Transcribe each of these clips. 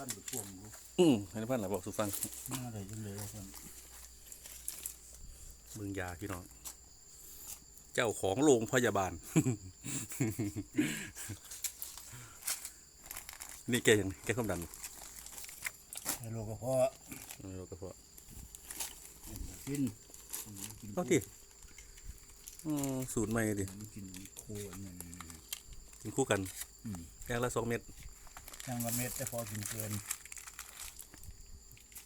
พันไปท่วมอยู่อืมให้พันหล่ะบอกสุฟังมาอะไรจังเลยว่าซั่นเมืองยาพี่น้อง เจ้าของโรงพยาบาล นี่แกยังแกความดันไอ้โรคกระเพาะเออก็เพราะกินกินเอาที่อืมสูตรใหม่ดิกินโคอันนึงกินคู่กันอืมแกงละสองเม็ด ช่างละเม็ดแต่พอกินเกิน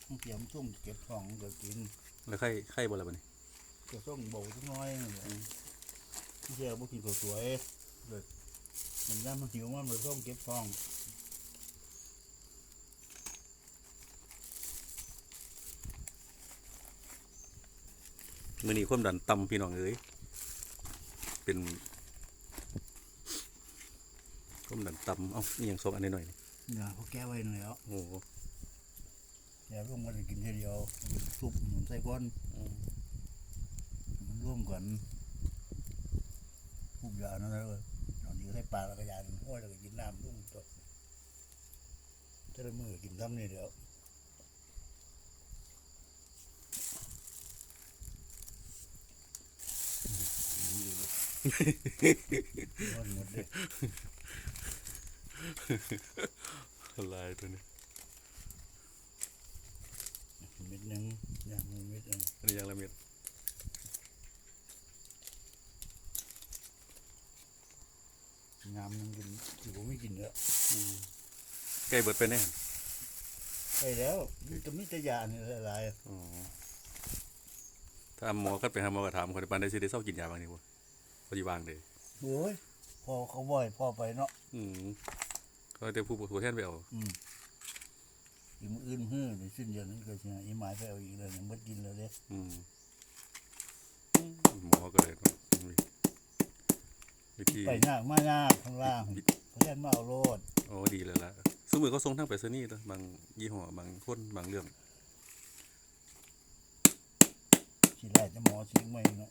ต้องเตรียมตุ้มเก็บของก็กินแล้วไข่ไข่บ่ละบัดนี้ก็ต้องเบาสักหน้อยนั่นแหละที่เจ้าบ่กินข้าวสวยเลยเห็นย่ามันหิวมันเลยต้องเก็บของมื้อนี้ความดันต่ำพี่น้องเอ้ยเป็นความดันต่ำเอ้านี่ยังสองอันหน่อย ๆนี่อย่าเขาแก้ไว้หน่อยแล้วโอ้โหแก้ร่วมกันกินทีเดียวซุปหนุนใส่ก้อนอืมมันร่วมกันทุกอย่างนั่นเลยตอนนี้ก็ใส่ปลาแล้วก็ยาหนึ่งโอ้ยแล้วก็กินน้ำร่วมตัวจะได้มือกินซ้ำนี่เดี๋ยววันหมดเลย ลายตัวนี้เม็ดหนึงอย่างหนึ่งเม็ดหนึงอันนี้ยังละเม็ดงามหนึงกินที่ผมไม่กินเยอะใกล้เบิดไปแน่ไปแล้วมันจะมีแต่ยาเนี่ยหลายอ๋อถ้าหมอก็ไปหาหมอก็ถามคนปานได้สิได้เศร้ากินยาบางนี่บ่ปฏิวางเลยๆโอ้ยพอเขาบ่อยพอไปเนาะอืม ก็แต่ผู้ผู้แทนไปเอาอืมอีมืออื่นฮื้อในสิ้นเดือนนั้นก็สิอีหมายไปเอาอีกเลยยังบ่กินเลยเด้อืมหมอก็เลยต้องมีวิธี ไปยากมายากข้างล่างเพราะฉะนั้นมาเอาโลดโอ้ดีเลยล่ะสมมือเขาส่งทางไปรษณีย์ตัวบางยี่ห้อบางคนบางเรื่อง สิไล่จะหมอสิงใหม่เนาะ